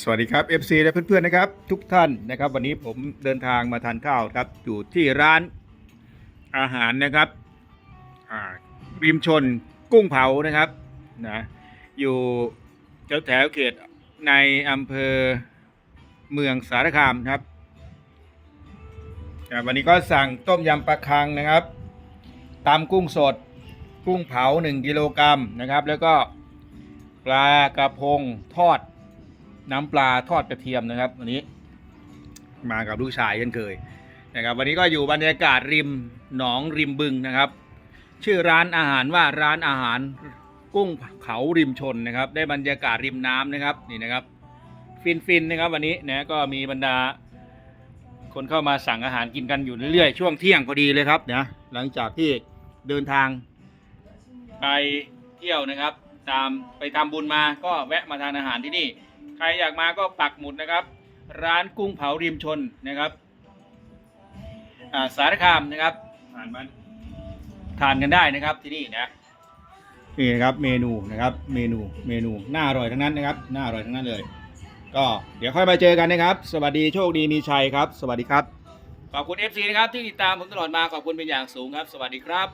สวัสดีครับ FC และเพื่อนๆนะครับ ทุกท่านนะครับ วันนี้ผมเดินทางมาทานข้าวครับ อยู่ที่ร้านอาหารนะครับริมชนกุ้งเผานะครับนะอยู่แถวแถวๆเขตในอำเภอเมืองสารคามครับวันนี้ก็สั่งต้มยำปลาคังนะครับตำกุ้งสดกุ้งเผา 1 กิโลกรัมนะครับ แล้วก็ปลากระพงทอด น้ำปลาทอดกระเทียมนะครับวันนี้ มากับลูกชายเช่นเคยนะครับ วันนี้ก็อยู่บรรยากาศริมหนองริมบึงนะครับ ชื่อร้านอาหารว่าร้านอาหารกุ้งเขาริมชนนะครับ ได้บรรยากาศริมน้ำนะครับนี่นะครับ ฟินฟินๆนะครับ วันนี้นะก็มีบรรดา คนเข้ามาสั่งอาหารกินกันอยู่เรื่อยๆช่วงเที่ยงพอดีเลยครับนะหลังจากที่เดินทางไปเที่ยวนะครับ ตามไปทำบุญมาก็แวะมาทานอาหารที่นี่ ใครอยากมาก็ปักหมุดนะครับ ร้านกุ้งเผาริมชนนะครับอ่าสารคามนะครับผ่านมาทานกันได้นะครับที่นี่นะนี่นะครับเมนูนะครับ เมนูเมนูน่าอร่อยทั้งนั้นนะครับน่าอร่อยทั้งนั้นเลย ก็เดี๋ยวค่อยมาเจอกันนะครับ สวัสดีโชคดีมีชัยครับ สวัสดีครับ ขอบคุณ FC นะครับที่ติดตามผมตลอดมาขอบคุณเป็นอย่างสูงครับ สวัสดีครับ